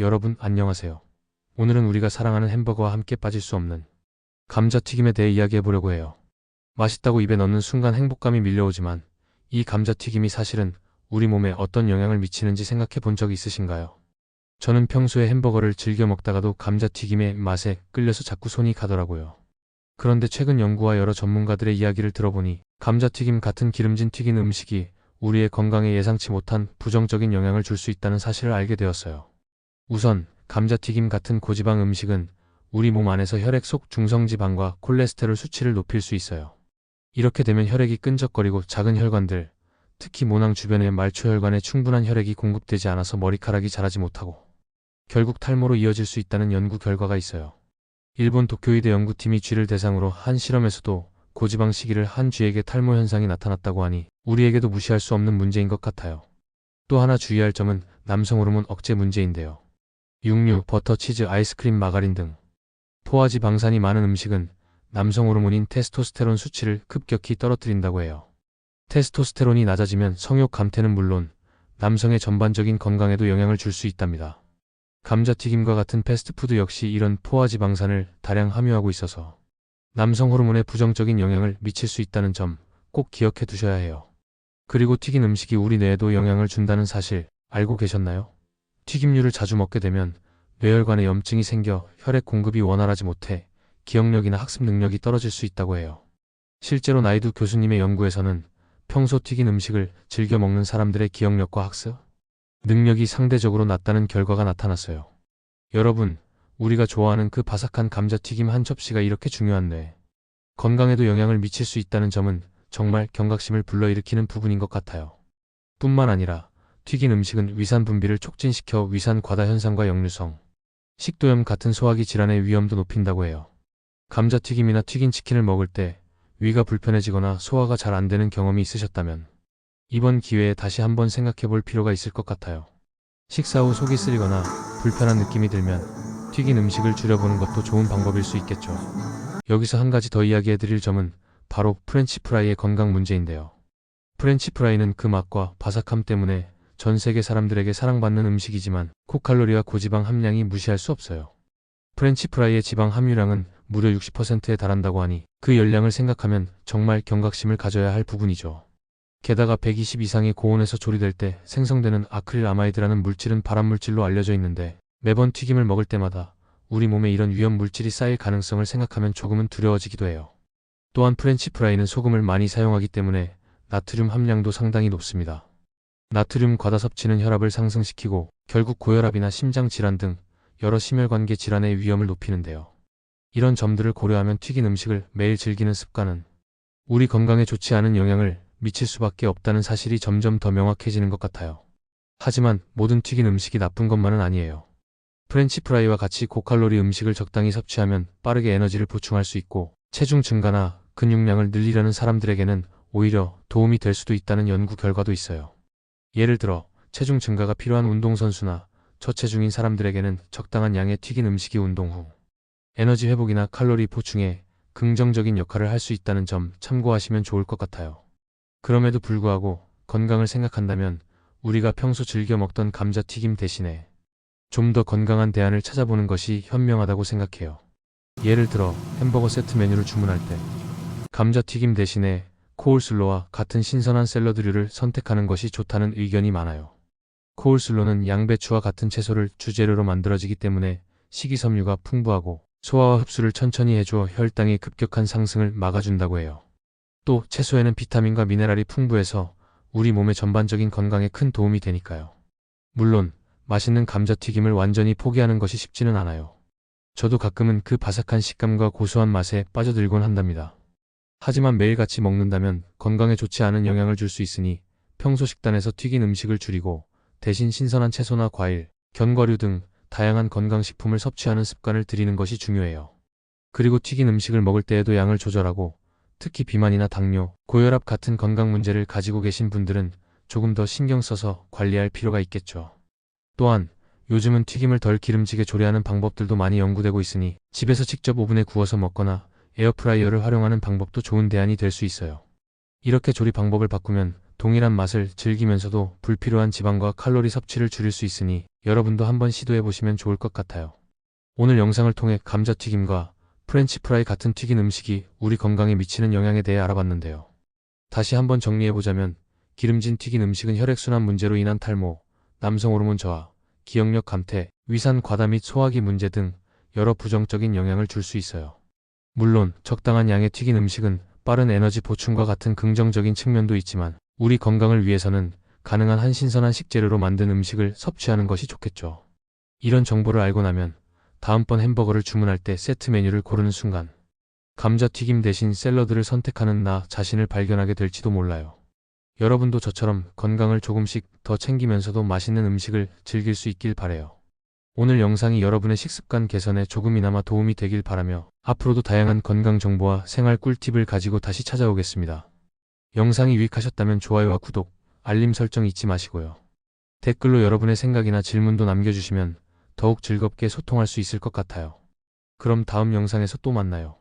여러분 안녕하세요. 오늘은 우리가 사랑하는 햄버거와 함께 빠질 수 없는 감자튀김에 대해 이야기해 보려고 해요. 맛있다고 입에 넣는 순간 행복감이 밀려오지만 이 감자튀김이 사실은 우리 몸에 어떤 영향을 미치는지 생각해 본 적 있으신가요? 저는 평소에 햄버거를 즐겨 먹다가도 감자튀김의 맛에 끌려서 자꾸 손이 가더라고요. 그런데 최근 연구와 여러 전문가들의 이야기를 들어보니 감자튀김 같은 기름진 튀긴 음식이 우리의 건강에 예상치 못한 부정적인 영향을 줄 수 있다는 사실을 알게 되었어요. 우선 감자튀김 같은 고지방 음식은 우리 몸 안에서 혈액 속 중성지방과 콜레스테롤 수치를 높일 수 있어요. 이렇게 되면 혈액이 끈적거리고 작은 혈관들, 특히 모낭 주변의 말초혈관에 충분한 혈액이 공급되지 않아서 머리카락이 자라지 못하고 결국 탈모로 이어질 수 있다는 연구 결과가 있어요. 일본 도쿄의대 연구팀이 쥐를 대상으로 한 실험에서도 고지방 식이를 한 쥐에게 탈모 현상이 나타났다고 하니 우리에게도 무시할 수 없는 문제인 것 같아요. 또 하나 주의할 점은 남성 호르몬 억제 문제인데요. 육류, 버터, 치즈, 아이스크림, 마가린 등 포화지 방산이 많은 음식은 남성 호르몬인 테스토스테론 수치를 급격히 떨어뜨린다고 해요. 테스토스테론이 낮아지면 성욕 감퇴는 물론 남성의 전반적인 건강에도 영향을 줄 수 있답니다. 감자튀김과 같은 패스트푸드 역시 이런 포화지 방산을 다량 함유하고 있어서 남성 호르몬에 부정적인 영향을 미칠 수 있다는 점 꼭 기억해 두셔야 해요. 그리고 튀긴 음식이 우리 뇌에도 영향을 준다는 사실 알고 계셨나요? 튀김류를 자주 먹게 되면 뇌혈관에 염증이 생겨 혈액 공급이 원활하지 못해 기억력이나 학습 능력이 떨어질 수 있다고 해요. 실제로 나이두 교수님의 연구에서는 평소 튀긴 음식을 즐겨 먹는 사람들의 기억력과 학습 능력이 상대적으로 낮다는 결과가 나타났어요. 여러분, 우리가 좋아하는 그 바삭한 감자튀김 한 접시가 이렇게 중요한 뇌 건강에도 영향을 미칠 수 있다는 점은 정말 경각심을 불러일으키는 부분인 것 같아요. 뿐만 아니라 튀긴 음식은 위산 분비를 촉진시켜 위산 과다 현상과 역류성, 식도염 같은 소화기 질환의 위험도 높인다고 해요. 감자튀김이나 튀긴 치킨을 먹을 때 위가 불편해지거나 소화가 잘 안 되는 경험이 있으셨다면 이번 기회에 다시 한번 생각해 볼 필요가 있을 것 같아요. 식사 후 속이 쓰리거나 불편한 느낌이 들면 튀긴 음식을 줄여보는 것도 좋은 방법일 수 있겠죠. 여기서 한 가지 더 이야기해 드릴 점은 바로 프렌치 프라이의 건강 문제인데요. 프렌치 프라이는 그 맛과 바삭함 때문에 전 세계 사람들에게 사랑받는 음식이지만 고칼로리와 고지방 함량이 무시할 수 없어요. 프렌치 프라이의 지방 함유량은 무려 60%에 달한다고 하니 그 열량을 생각하면 정말 경각심을 가져야 할 부분이죠. 게다가 120 이상의 고온에서 조리될 때 생성되는 아크릴 아마이드라는 물질은 발암물질로 알려져 있는데 매번 튀김을 먹을 때마다 우리 몸에 이런 위험 물질이 쌓일 가능성을 생각하면 조금은 두려워지기도 해요. 또한 프렌치 프라이는 소금을 많이 사용하기 때문에 나트륨 함량도 상당히 높습니다. 나트륨 과다 섭취는 혈압을 상승시키고 결국 고혈압이나 심장 질환 등 여러 심혈관계 질환의 위험을 높이는데요. 이런 점들을 고려하면 튀긴 음식을 매일 즐기는 습관은 우리 건강에 좋지 않은 영향을 미칠 수밖에 없다는 사실이 점점 더 명확해지는 것 같아요. 하지만 모든 튀긴 음식이 나쁜 것만은 아니에요. 프렌치 프라이와 같이 고칼로리 음식을 적당히 섭취하면 빠르게 에너지를 보충할 수 있고 체중 증가나 근육량을 늘리려는 사람들에게는 오히려 도움이 될 수도 있다는 연구 결과도 있어요. 예를 들어 체중 증가가 필요한 운동선수나 저체중인 사람들에게는 적당한 양의 튀긴 음식이 운동 후 에너지 회복이나 칼로리 보충에 긍정적인 역할을 할 수 있다는 점 참고하시면 좋을 것 같아요. 그럼에도 불구하고 건강을 생각한다면 우리가 평소 즐겨 먹던 감자튀김 대신에 좀 더 건강한 대안을 찾아보는 것이 현명하다고 생각해요. 예를 들어 햄버거 세트 메뉴를 주문할 때 감자튀김 대신에 코울슬로와 같은 신선한 샐러드류를 선택하는 것이 좋다는 의견이 많아요. 코울슬로는 양배추와 같은 채소를 주재료로 만들어지기 때문에 식이섬유가 풍부하고 소화와 흡수를 천천히 해주어 혈당의 급격한 상승을 막아준다고 해요. 또 채소에는 비타민과 미네랄이 풍부해서 우리 몸의 전반적인 건강에 큰 도움이 되니까요. 물론 맛있는 감자튀김을 완전히 포기하는 것이 쉽지는 않아요. 저도 가끔은 그 바삭한 식감과 고소한 맛에 빠져들곤 한답니다. 하지만 매일같이 먹는다면 건강에 좋지 않은 영향을 줄 수 있으니 평소 식단에서 튀긴 음식을 줄이고 대신 신선한 채소나 과일, 견과류 등 다양한 건강식품을 섭취하는 습관을 들이는 것이 중요해요. 그리고 튀긴 음식을 먹을 때에도 양을 조절하고 특히 비만이나 당뇨, 고혈압 같은 건강 문제를 가지고 계신 분들은 조금 더 신경 써서 관리할 필요가 있겠죠. 또한 요즘은 튀김을 덜 기름지게 조리하는 방법들도 많이 연구되고 있으니 집에서 직접 오븐에 구워서 먹거나 에어프라이어를 활용하는 방법도 좋은 대안이 될 수 있어요. 이렇게 조리 방법을 바꾸면 동일한 맛을 즐기면서도 불필요한 지방과 칼로리 섭취를 줄일 수 있으니 여러분도 한번 시도해 보시면 좋을 것 같아요. 오늘 영상을 통해 감자튀김과 프렌치 프라이 같은 튀긴 음식이 우리 건강에 미치는 영향에 대해 알아봤는데요. 다시 한번 정리해 보자면 기름진 튀긴 음식은 혈액순환 문제로 인한 탈모, 남성 호르몬 저하, 기억력 감퇴, 위산 과다 및 소화기 문제 등 여러 부정적인 영향을 줄 수 있어요. 물론 적당한 양의 튀긴 음식은 빠른 에너지 보충과 같은 긍정적인 측면도 있지만 우리 건강을 위해서는 가능한 한 신선한 식재료로 만든 음식을 섭취하는 것이 좋겠죠. 이런 정보를 알고 나면 다음번 햄버거를 주문할 때 세트 메뉴를 고르는 순간 감자튀김 대신 샐러드를 선택하는 나 자신을 발견하게 될지도 몰라요. 여러분도 저처럼 건강을 조금씩 더 챙기면서도 맛있는 음식을 즐길 수 있길 바래요. 오늘 영상이 여러분의 식습관 개선에 조금이나마 도움이 되길 바라며 앞으로도 다양한 건강 정보와 생활 꿀팁을 가지고 다시 찾아오겠습니다. 영상이 유익하셨다면 좋아요와 구독, 알림 설정 잊지 마시고요. 댓글로 여러분의 생각이나 질문도 남겨주시면 더욱 즐겁게 소통할 수 있을 것 같아요. 그럼 다음 영상에서 또 만나요.